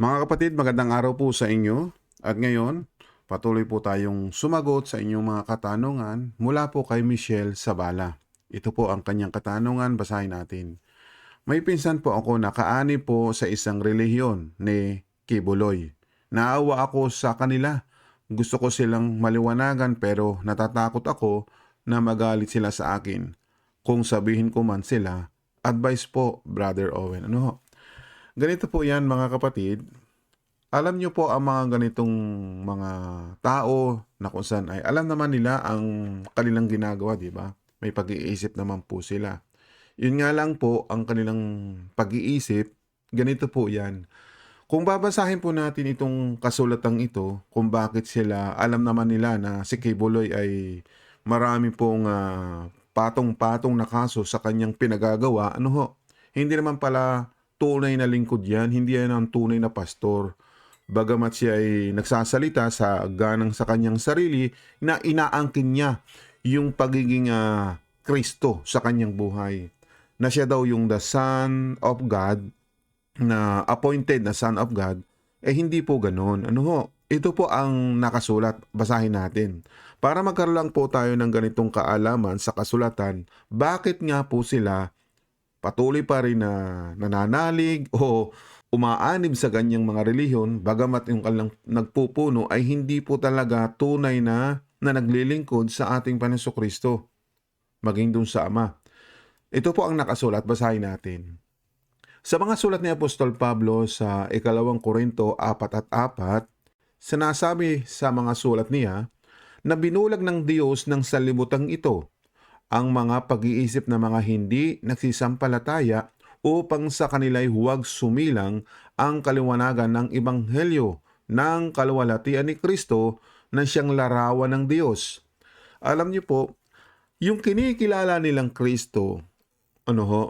Mga kapatid, magandang araw po sa inyo. At ngayon, patuloy po tayong sumagot sa inyong mga katanungan mula po kay Michelle Sabala. Ito po ang kanyang katanungan, basahin natin. May pinsan po ako na kaani po sa isang relihiyon ni Kibuloy. Naawa ako sa kanila. Gusto ko silang maliwanagan pero natatakot ako na magalit sila sa akin. Kung sabihin ko man sila, advice po, Brother Owen. Ano ho? Ganito po yan mga kapatid. Alam nyo po ang mga ganitong mga tao na kung saan ay alam naman nila ang kanilang ginagawa, di ba? May pag-iisip naman po sila. Yun nga lang po, ang kanilang pag-iisip, ganito po yan. Kung babasahin po natin itong kasulatang ito, kung bakit sila, alam naman nila na si Kibuloy ay marami pong ah, patong-patong na kaso sa kanyang pinagagawa, ano ho, hindi naman pala tunay na lingkod yan, hindi yan ang tunay na pastor. Bagamat siya ay nagsasalita sa ganang sa kanyang sarili na inaangkin niya yung pagiging ah, Kristo sa kanyang buhay. Na siya daw yung the Son of God, na appointed na Son of God, eh hindi po ganoon. Ano ho? Ito po ang nakasulat. Basahin natin. Para magkaroon lang po tayo ng ganitong kaalaman sa kasulatan, bakit nga po sila patuloy pa rin na nananalig o umaanib sa ganyang mga relihiyon, bagamat yung kanilang nagpupuno ay hindi po talaga tunay na na naglilingkod sa ating Panginoon Kristo, maging dun sa Ama. Ito po ang nakasulat, basahin natin. Sa mga sulat ni Apostol Pablo sa ikalawang Korinto 4 at 4, sinasabi sa mga sulat niya na binulag ng Diyos ng salibutang ito ang mga pag-iisip ng mga hindi nagsisampalataya upang sa kanila'y huwag sumilang ang kaliwanagan ng Ebanghelyo ng kalwalatian ni Kristo na siyang larawan ng Diyos. Alam niyo po, yung kinikilala nilang Kristo, ano ho,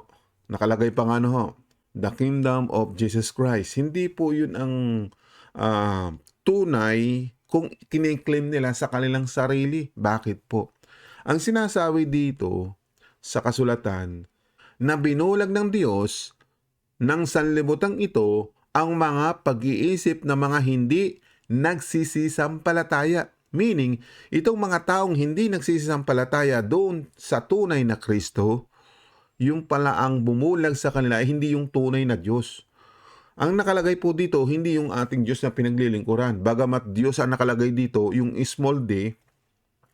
nakalagay pa nga ano ho, the kingdom of Jesus Christ. Hindi po yun ang ah, tunay kung kiniklaim nila sa kanilang sarili. Bakit po? Ang sinasabi dito sa kasulatan na binulag ng Diyos ng sanlibutan ito ang mga pag-iisip ng mga hindi nagsisisampalataya. Meaning, itong mga taong hindi nagsisisampalataya doon sa tunay na Kristo, yung pala ang bumulag sa kanila ay hindi yung tunay na Diyos. Ang nakalagay po dito, hindi yung ating Diyos na pinaglilingkuran. Bagamat Diyos ang nakalagay dito, yung small d,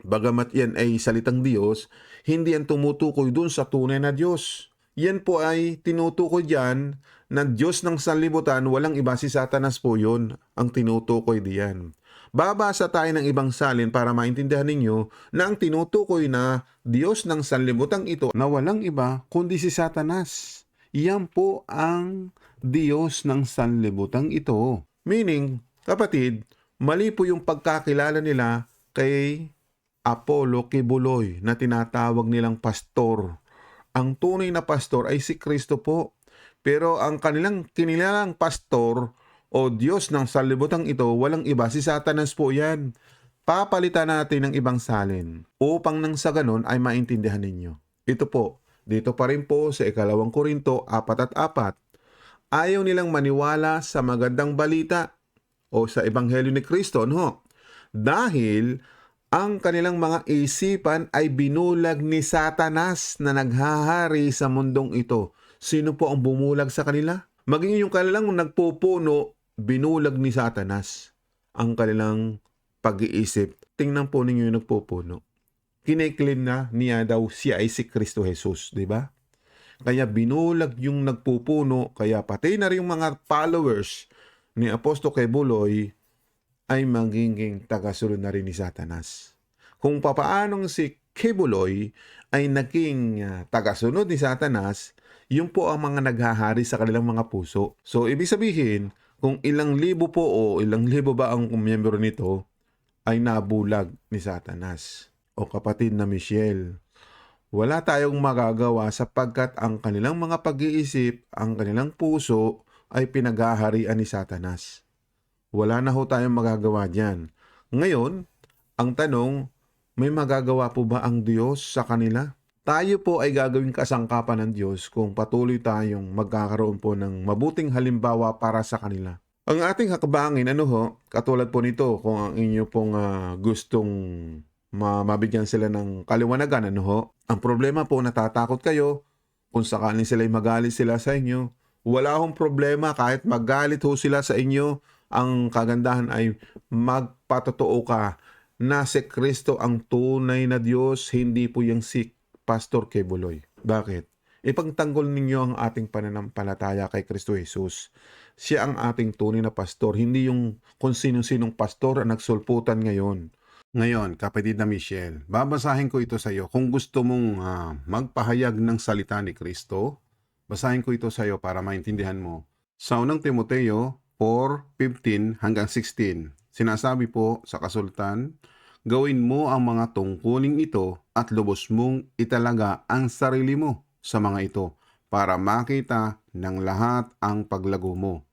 bagamat yan ay salitang Diyos, hindi yan tumutukoy dun sa tunay na Diyos. Yan po ay tinutukoy dyan na Diyos ng sanlibutan, walang iba si Satanas po yun ang tinutukoy diyan. Babasa tayo ng ibang salin para maintindihan ninyo na ang tinutukoy na Diyos ng sanlibutan ito na walang iba kundi si Satanas. Yan po ang Diyos ng sanlibutan ito. Meaning, kapatid, mali po yung pagkakilala nila kay Apollo Kibuloy na tinatawag nilang pastor. Ang tunay na pastor ay si Kristo po. Pero ang kanilang kinilalang pastor o Diyos ng sanlibutan ito, walang iba. Si Satanas po yan. Papalitan natin ng ibang salin upang nang sa ganon ay maintindihan ninyo. Ito po, dito pa rin po sa ikalawang Korinto 4 at 4. Ayaw nilang maniwala sa magandang balita o sa Ebanghelyo ni Kristo, no? Dahil ang kanilang mga isipan ay binulag ni Satanas na naghahari sa mundong ito. Sino po ang bumulag sa kanila? Maging yung kanilang nagpupuno, binulag ni Satanas ang kanilang pag-iisip. Tingnan po ninyo yung nagpupuno. Kiniklaim na niya daw siya ay si Kristo Jesus, di ba? Kaya binulag yung nagpupuno, kaya pati na rin yung mga followers ni Apostol Kebuloy ay magiging tagasunod na rin ni Satanas. Kung papaanong si Kebuloy ay naging ah, tagasunod ni Satanas, yun po ang mga naghahari sa kanilang mga puso. So, ibig sabihin, kung ilang libo po o ilang libo ba ang miyembro nito, ay nabulag ni Satanas. O kapatid na Michelle, wala tayong magagawa sapagkat ang kanilang mga pag-iisip, ang kanilang puso ay pinaghaharian ni Satanas. Wala na ho tayong magagawa dyan. Ngayon, ang tanong, may magagawa po ba ang Diyos sa kanila? Tayo po ay gagawing kasangkapan ng Diyos kung patuloy tayong magkakaroon po ng mabuting halimbawa para sa kanila. Ang ating hakbangin, ano ho, katulad po nito, kung ang inyo pong ah, gustong ma- mabigyan sila ng kaliwanagan, ano ho, ang problema po, natatakot kayo, kung sakaling sila'y magalit sila sa inyo, wala hong problema kahit magalit ho sila sa inyo, ang kagandahan ay magpatotoo ka na si Kristo ang tunay na Diyos, hindi po yung si Pastor Kebuloy. Bakit? Ipagtanggol ninyo ang ating pananampalataya kay Kristo Jesus. Siya ang ating tunay na pastor, hindi yung kung sino-sinong pastor ang nagsulputan ngayon. Ngayon, kapatid na Michelle, babasahin ko ito sa iyo. Kung gusto mong ah, magpahayag ng salita ni Kristo, basahin ko ito sa iyo para maintindihan mo. Sa unang Timoteo 4:15 hanggang 16, sinasabi po sa kasultan, gawin mo ang mga tungkuling ito at lubos mong italaga ang sarili mo sa mga ito para makita ng lahat ang paglago mo.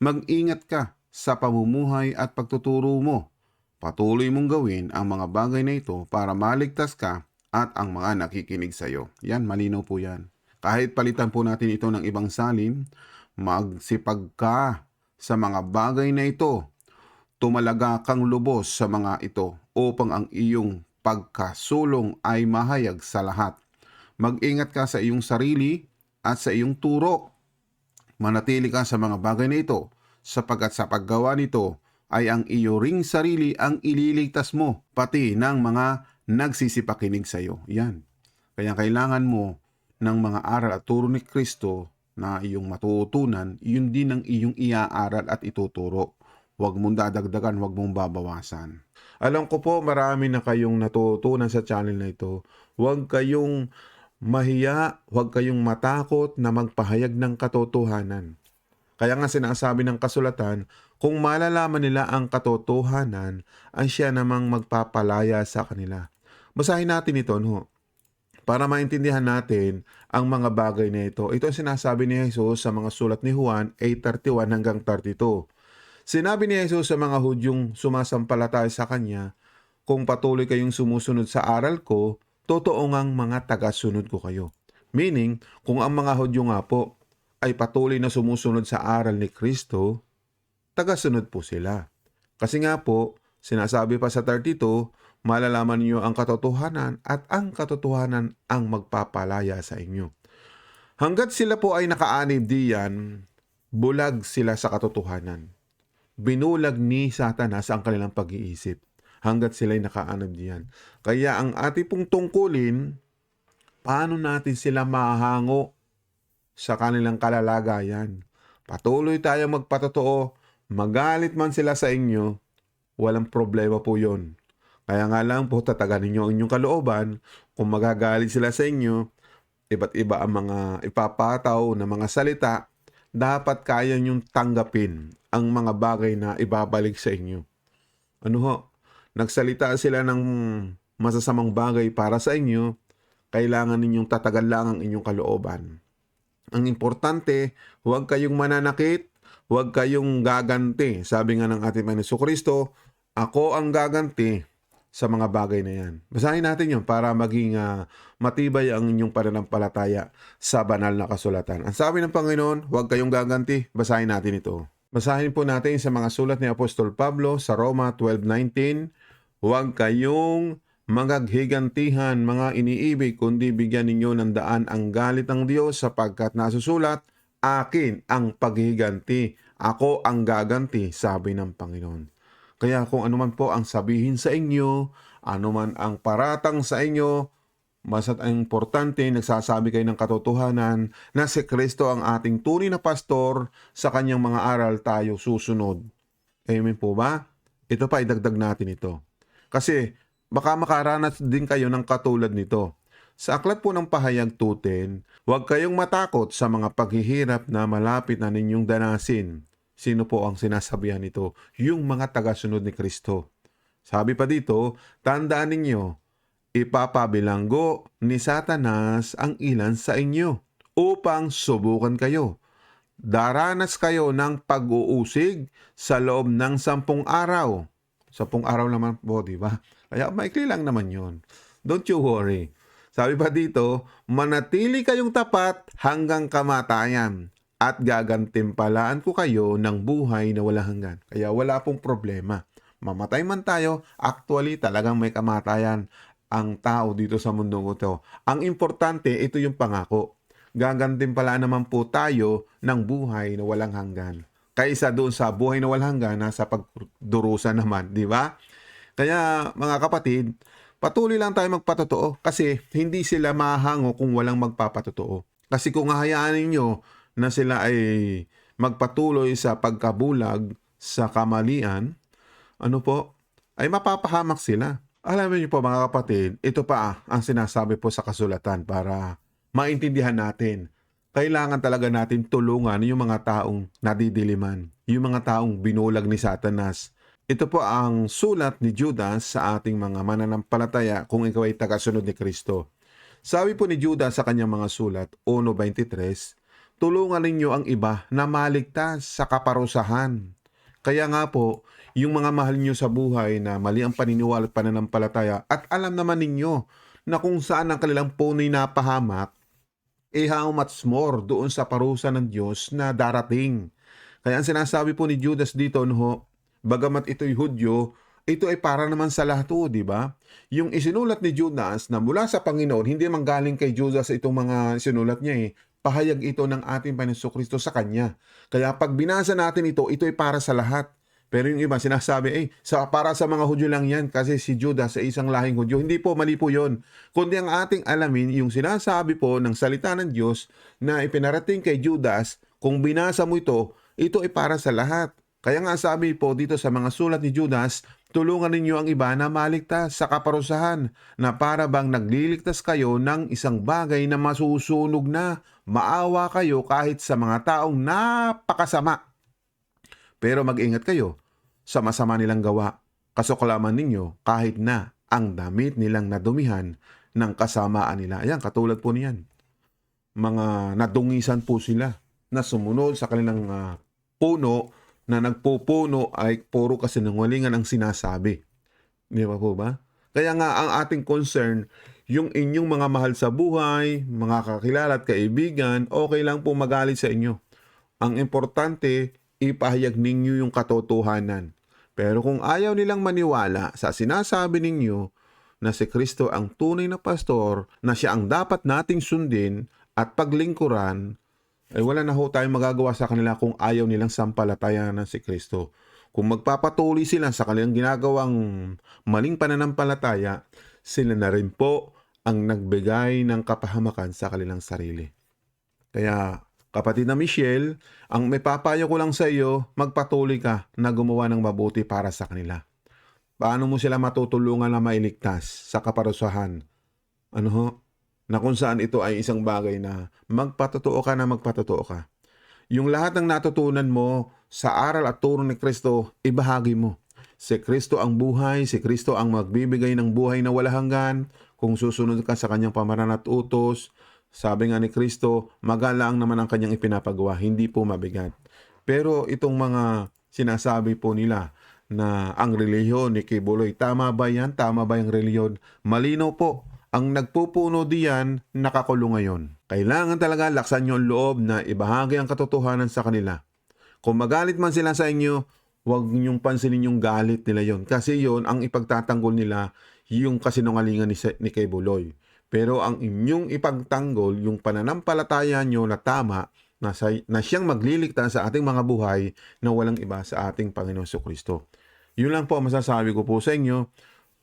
Mag-ingat ka sa pamumuhay at pagtuturo mo. Patuloy mong gawin ang mga bagay na ito para maligtas ka at ang mga nakikinig sa iyo. Yan, malinaw po yan. Kahit palitan po natin ito ng ibang salin, magsipag ka sa mga bagay na ito. Tumalaga kang lubos sa mga ito upang ang iyong pagkasulong ay mahayag sa lahat. Mag-ingat ka sa iyong sarili at sa iyong turo. Manatili ka sa mga bagay na ito sapagkat sa paggawa nito ay ang iyo ring sarili ang ililigtas mo pati ng mga nagsisipakinig sa iyo. Yan. Kaya kailangan mo ng mga aral at turo ni Kristo na iyong matutunan, yun din ang iyong iaaral at ituturo. Huwag mong dadagdagan, huwag mong babawasan. Alam ko po marami na kayong natutunan sa channel na ito. Huwag kayong mahiya, huwag kayong matakot na magpahayag ng katotohanan. Kaya nga sinasabi ng kasulatan, kung malalaman nila ang katotohanan, ang siya namang magpapalaya sa kanila. Basahin natin ito, no? Para maintindihan natin ang mga bagay na ito. Ito ang sinasabi ni Jesus sa mga sulat ni Juan 8.31 hanggang 32. Sinabi ni Jesus sa mga Hudyong sumasampalataya sa Kanya, kung patuloy kayong sumusunod sa aral ko, totoo ngang mga tagasunod ko kayo. Meaning, kung ang mga Hudyo nga po ay patuloy na sumusunod sa aral ni Kristo, tagasunod po sila. Kasi nga po, sinasabi pa sa 32, malalaman niyo ang katotohanan at ang katotohanan ang magpapalaya sa inyo. Hanggat sila po ay nakaanib diyan, bulag sila sa katotohanan. Binulag ni Satanas ang kanilang pag-iisip hanggat sila'y nakaanib diyan. Kaya ang ating pong tungkulin, paano natin sila mahango sa kanilang kalalagayan. Patuloy tayong magpatotoo, magalit man sila sa inyo, walang problema po yon. Kaya nga lang po, tatagan ninyo ang inyong kalooban. Kung magagalit sila sa inyo, iba't iba ang mga ipapataw na mga salita, dapat kaya nyong tanggapin ang mga bagay na ibabalik sa inyo. Ano ho? Nagsalita sila ng masasamang bagay para sa inyo, kailangan ninyong tatagal lang ang inyong kalooban. Ang importante, huwag kayong mananakit, huwag kayong gaganti. Sabi nga ng ating Panginoon Kristo, ako ang gaganti sa mga bagay na yan. Basahin natin yun para maging ah, matibay ang inyong pananampalataya sa banal na kasulatan. Ang sabi ng Panginoon, huwag kayong gaganti. Basahin natin ito. Basahin po natin sa mga sulat ni Apostol Pablo sa Roma 12.19, Huwag kayong magaghigantihan mga iniibig, kundi bigyan ninyo ng daan ang galit ng Diyos sapagkat nasusulat, Akin ang paghiganti, ako ang gaganti, sabi ng Panginoon. Kaya kung anuman po ang sabihin sa inyo, anuman ang paratang sa inyo, Basta't ang importante, nagsasabi kayo ng katotohanan na si Kristo ang ating tunay na pastor, sa kanyang mga aral tayo susunod. Amen po ba? Ito pa, idagdag natin ito. Kasi baka makaranas din kayo ng katulad nito. Sa aklat po ng pahayag tutin, huwag kayong matakot sa mga paghihirap na malapit na ninyong danasin. Sino po ang sinasabihan nito? Yung mga tagasunod ni Kristo. Sabi pa dito, tandaan ninyo, ipapabilanggo ni Satanas ang ilan sa inyo upang subukan kayo. Daranas kayo ng pag-uusig sa loob ng sampung araw. Sampung araw naman po, di ba? Kaya maikli lang naman yun. Don't you worry. Sabi pa dito, manatili kayong tapat hanggang kamatayan. At gagantimpalaan ko kayo ng buhay na walang hanggan. Kaya wala pong problema. Mamatay man tayo, actually talagang may kamatayan ang tao dito sa mundo ito. Ang importante, ito yung pangako. Gagantimpalaan naman po tayo ng buhay na walang hanggan. Kaysa doon sa buhay na walang hanggan, nasa pagdurusa naman, di ba? Kaya mga kapatid, patuloy lang tayo magpatotoo kasi hindi sila mahango kung walang magpapatotoo. Kasi kung hahayaan ninyo na sila ay magpatuloy sa pagkabulag sa kamalian, ano po, ay mapapahamak sila. Alam niyo po mga kapatid, ito pa ang sinasabi po sa kasulatan para maintindihan natin. Kailangan talaga natin tulungan yung mga taong nadidiliman, yung mga taong binulag ni Satanas. Ito po ang sulat ni Judas sa ating mga mananampalataya kung ikaw ay tagasunod ni Kristo. Sabi po ni Judas sa kanyang mga sulat, 1.23, tulungan ninyo ang iba na maligtas sa kaparusahan. Kaya nga po, yung mga mahal nyo sa buhay na mali ang paniniwala at pananampalataya at alam naman ninyo na kung saan ang kanilang punoy napahamak, eh how much more doon sa parusa ng Diyos na darating. Kaya ang sinasabi po ni Judas dito, no, bagamat ito'y Hudyo, ito ay para naman sa lahat o, di ba? Yung isinulat ni Judas na mula sa Panginoon, hindi man galing kay Judas itong mga sinulat niya eh. Pahayag ito ng ating Panginoon Kristo sa Kanya. Kaya pag binasa natin ito, ito ay para sa lahat. Pero yung iba sinasabi, eh, sa, para sa mga Hudyo lang yan kasi si Judas ay isang lahing Hudyo. Hindi po, mali po yun. Kundi ang ating alamin, yung sinasabi po ng salita ng Diyos na ipinarating kay Judas, kung binasa mo ito, ito ay para sa lahat. Kaya nga sabi po dito sa mga sulat ni Judas, tulungan ninyo ang iba na maligtas sa kaparusahan na para bang nagliligtas kayo ng isang bagay na masusunog na maawa kayo kahit sa mga taong napakasama. Pero mag-ingat kayo sa masama nilang gawa. Kasuklaman ninyo kahit na ang damit nilang nadumihan ng kasamaan nila. Ayan, katulad po niyan. Mga nadungisan po sila na sumunod sa kanilang ah, puno na nagpupuno ay puro kasinungalingan ang sinasabi. Di ba po ba? Kaya nga ang ating concern, yung inyong mga mahal sa buhay, mga kakilala at kaibigan, okay lang po magalit sa inyo. Ang importante, ipahayag ninyo yung katotohanan. Pero kung ayaw nilang maniwala sa sinasabi ninyo na si Kristo ang tunay na pastor, na siya ang dapat nating sundin at paglingkuran, ay wala na ho tayong magagawa sa kanila kung ayaw nilang sampalatayan ng si Kristo. Kung magpapatuloy sila sa kanilang ginagawang maling pananampalataya, sila na rin po ang nagbigay ng kapahamakan sa kanilang sarili. Kaya, kapatid na Michelle, ang may papayo ko lang sa iyo, magpatuloy ka na gumawa ng mabuti para sa kanila. Paano mo sila matutulungan na mailigtas sa kaparusahan? Ano ho? Na kung saan ito ay isang bagay na magpatotoo ka na magpatotoo ka. Yung lahat ng natutunan mo sa aral at turo ni Kristo, ibahagi mo. Si Kristo ang buhay, si Kristo ang magbibigay ng buhay na wala hanggan. Kung susunod ka sa kanyang pamaran at utos, sabi nga ni Kristo, magalang naman ang kanyang ipinapagawa, hindi po mabigat. Pero itong mga sinasabi po nila na ang reliyon ni Kibuloy, tama ba yan? Tama ba yung reliyon? Malinaw po ang nagpupuno diyan nakakulong ngayon. Kailangan talaga laksan nyo ang loob na ibahagi ang katotohanan sa kanila. Kung magalit man sila sa inyo, huwag ninyong pansinin yung galit nila yon. Kasi yon ang ipagtatanggol nila yung kasinungalingan ni, ni kay Buloy. Pero ang inyong ipagtanggol, yung pananampalataya nyo na tama, na, sa, na siyang magliligtas sa ating mga buhay na walang iba sa ating Panginoon Kristo. Yun lang po ang masasabi ko po sa inyo.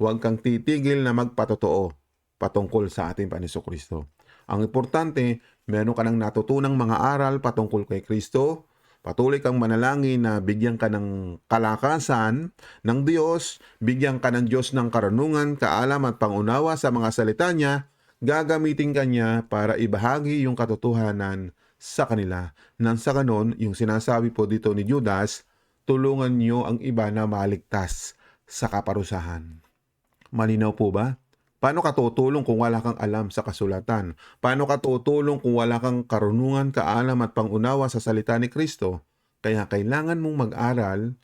Huwag kang titigil na magpatotoo patungkol sa ating Panginoon Kristo. Ang importante, meron ka ng natutunang mga aral patungkol kay Kristo, patuloy kang manalangin na bigyan ka ng kalakasan ng Diyos, bigyan ka ng Diyos ng karunungan, kaalam at pangunawa sa mga salita niya, gagamitin ka niya para ibahagi yung katotohanan sa kanila. Nang sa ganon, yung sinasabi po dito ni Judas, tulungan niyo ang iba na maligtas sa kaparusahan. Malinaw po ba? Paano ka tutulong kung wala kang alam sa kasulatan? Paano ka tutulong kung wala kang karunungan, kaalam at pangunawa sa salita ni Kristo? Kaya kailangan mong mag-aral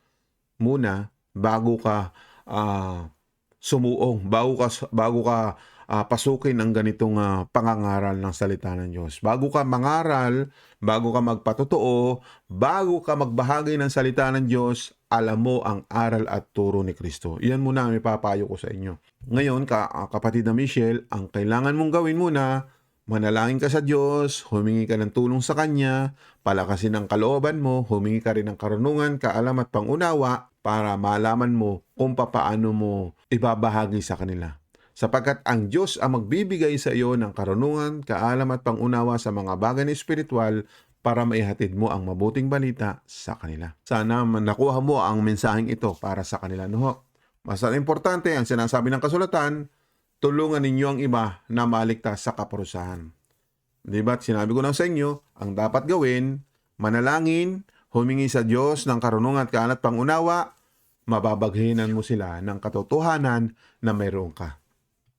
muna bago ka uh, sumuong, bago ka, bago ka ah, pasukin ang ganitong ah, pangangaral ng salita ng Diyos. Bago ka mangaral, bago ka magpatotoo, bago ka magbahagi ng salita ng Diyos, alam mo ang aral at turo ni Kristo. Yan muna ang ipapayo ko sa inyo. Ngayon, ka, ah, kapatid na Michelle, ang kailangan mong gawin muna, manalangin ka sa Diyos, humingi ka ng tulong sa Kanya, palakasin ang kalooban mo, humingi ka rin ng karunungan, kaalam at pangunawa para malaman mo kung papaano mo ibabahagi sa kanila. Sapagkat ang Diyos ang magbibigay sa iyo ng karunungan, kaalam at pangunawa sa mga bagay na espiritual para maihatid mo ang mabuting balita sa kanila. Sana man nakuha mo ang mensaheng ito para sa kanila. No? ho? Mas importante ang sinasabi ng kasulatan, tulungan ninyo ang iba na maligtas sa kaparusahan. Di ba't sinabi ko lang sa inyo, ang dapat gawin, manalangin, humingi sa Diyos ng karunungan at kaanat pangunawa, mababaghinan mo sila ng katotohanan na mayroon ka.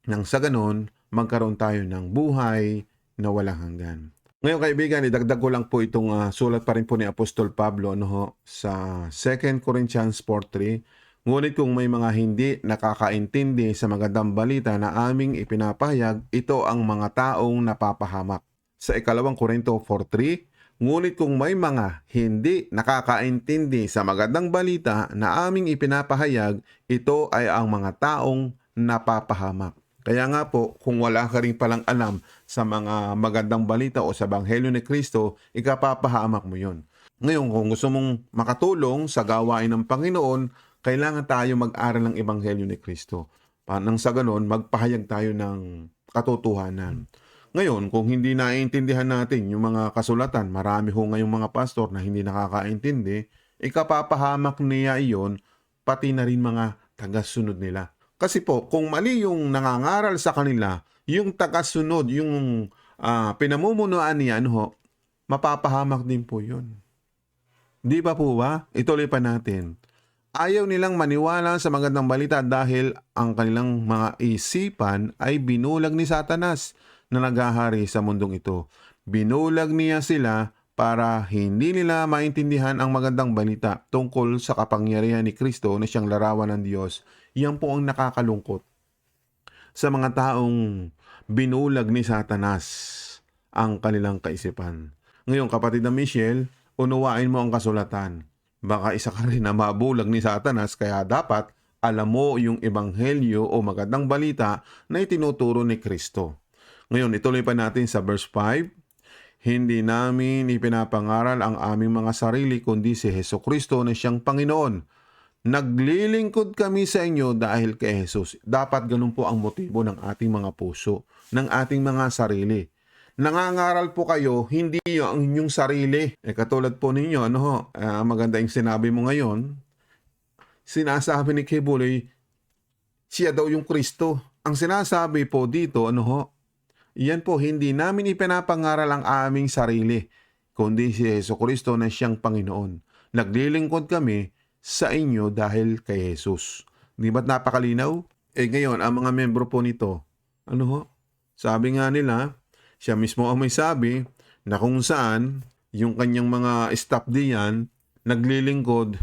Nang sa ganon, magkaroon tayo ng buhay na walang hanggan. Ngayon kaibigan, idagdag ko lang po itong ah, sulat pa rin po ni Apostol Pablo ano ho, sa 2 Corinthians 4.3 Ngunit kung may mga hindi nakakaintindi sa magandang balita na aming ipinapahayag, ito ang mga taong napapahamak. Sa ikalawang Korinto 4.3, Ngunit kung may mga hindi nakakaintindi sa magandang balita na aming ipinapahayag, ito ay ang mga taong napapahamak. Kaya nga po, kung wala ka rin palang alam sa mga magandang balita o sa Banghelyo ni Kristo, ikapapahamak mo yon. Ngayon, kung gusto mong makatulong sa gawain ng Panginoon, kailangan tayo mag-aral ng Ebanghelyo ni Kristo. Nang sa ganon, magpahayag tayo ng katotohanan. Ngayon, kung hindi naiintindihan natin yung mga kasulatan, marami ho ngayong mga pastor na hindi nakakaintindi, ikapapahamak niya iyon, pati na rin mga tagasunod nila. Kasi po, kung mali yung nangangaral sa kanila, yung tagasunod, yung ah, pinamumunuan niya, ano ho, mapapahamak din po yun. Di ba po ba? Ituloy pa natin. Ayaw nilang maniwala sa magandang balita dahil ang kanilang mga isipan ay binulag ni Satanas na naghahari sa mundong ito. Binulag niya sila para hindi nila maintindihan ang magandang balita tungkol sa kapangyarihan ni Kristo na siyang larawan ng Diyos. Yan po ang nakakalungkot sa mga taong binulag ni Satanas ang kanilang kaisipan. Ngayon, kapatid na Michelle, unawain mo ang kasulatan. Baka isa ka rin na mabulag ni Satanas kaya dapat alam mo yung ebanghelyo o magandang balita na itinuturo ni Kristo. Ngayon, ituloy pa natin sa verse 5. Hindi namin ipinapangaral ang aming mga sarili kundi si Heso Kristo na siyang Panginoon. Naglilingkod kami sa inyo dahil kay Jesus. Dapat ganun po ang motibo ng ating mga puso, ng ating mga sarili. Nangangaral po kayo, hindi yung ang inyong sarili. Eh katulad po ninyo, ano ho, ah, maganda yung sinabi mo ngayon, sinasabi ni Kibuloy, siya daw yung Kristo. Ang sinasabi po dito, ano ho, yan po, hindi namin ipinapangaral ang aming sarili, kundi si Yeso Kristo na siyang Panginoon. Naglilingkod kami sa inyo dahil kay Jesus. Di ba't napakalinaw? Eh ngayon, ang mga membro po nito, ano ho, sabi nga nila, siya mismo ang may sabi na kung saan yung kanyang mga staff diyan naglilingkod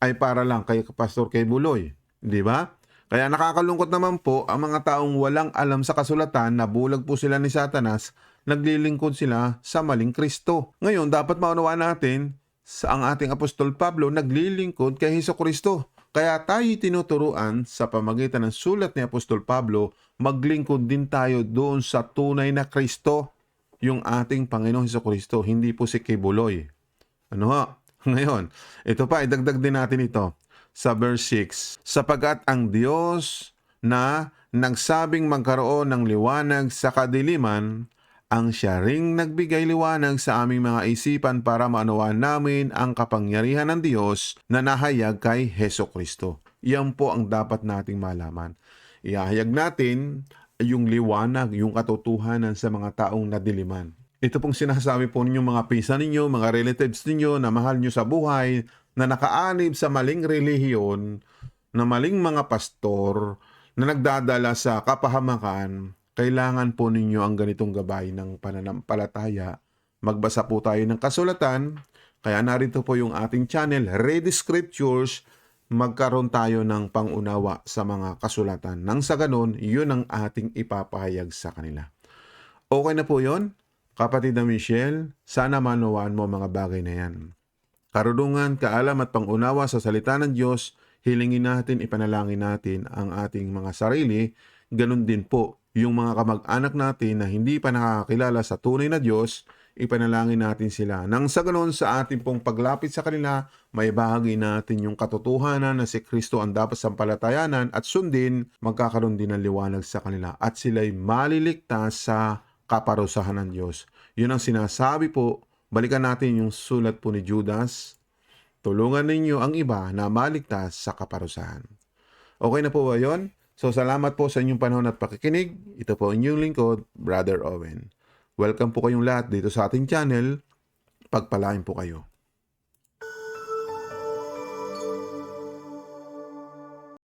ay para lang kay Pastor kay Buloy. Di ba? Kaya nakakalungkot naman po ang mga taong walang alam sa kasulatan na bulag po sila ni Satanas, naglilingkod sila sa maling Kristo. Ngayon, dapat maunawaan natin sa ang ating Apostol Pablo naglilingkod kay Heso Kristo. Kaya tayo tinuturuan sa pamagitan ng sulat ni Apostol Pablo, maglingkod din tayo doon sa tunay na Kristo, yung ating Panginoong Heso Kristo, hindi po si Kibuloy. Ano ha? Ngayon, ito pa, idagdag din natin ito sa verse 6. Sapagat ang Diyos na nagsabing magkaroon ng liwanag sa kadiliman, ang siya ring nagbigay liwanag sa aming mga isipan para maunawaan namin ang kapangyarihan ng Diyos na nahayag kay Heso Kristo. Yan po ang dapat nating malaman. Iahayag natin yung liwanag, yung katotohanan sa mga taong nadiliman. Ito pong sinasabi po ninyo mga pisa ninyo, mga relatives ninyo na mahal nyo sa buhay, na nakaanib sa maling relihiyon, na maling mga pastor, na nagdadala sa kapahamakan, kailangan po ninyo ang ganitong gabay ng pananampalataya. Magbasa po tayo ng kasulatan, kaya narito po yung ating channel, Ready Scriptures, magkaroon tayo ng pangunawa sa mga kasulatan. Nang sa ganun, yun ang ating ipapahayag sa kanila. Okay na po yon Kapatid na Michelle, sana manawaan mo mga bagay na yan. Karunungan, kaalam at pangunawa sa salita ng Diyos, hilingin natin, ipanalangin natin ang ating mga sarili. Ganun din po, yung mga kamag-anak natin na hindi pa nakakakilala sa tunay na Diyos, ipanalangin natin sila. Nang sa ganun sa ating pong paglapit sa kanila, may bahagi natin yung katotohanan na si Kristo ang dapat sampalatayanan at sundin, magkakaroon din ng liwanag sa kanila at sila'y maliligtas sa kaparusahan ng Diyos. Yun ang sinasabi po, balikan natin yung sulat po ni Judas, tulungan ninyo ang iba na maligtas sa kaparusahan. Okay na po ba yun? So salamat po sa inyong panahon at pakikinig. Ito po inyong lingkod, Brother Owen. Welcome po kayong lahat dito sa ating channel. Pagpalain po kayo.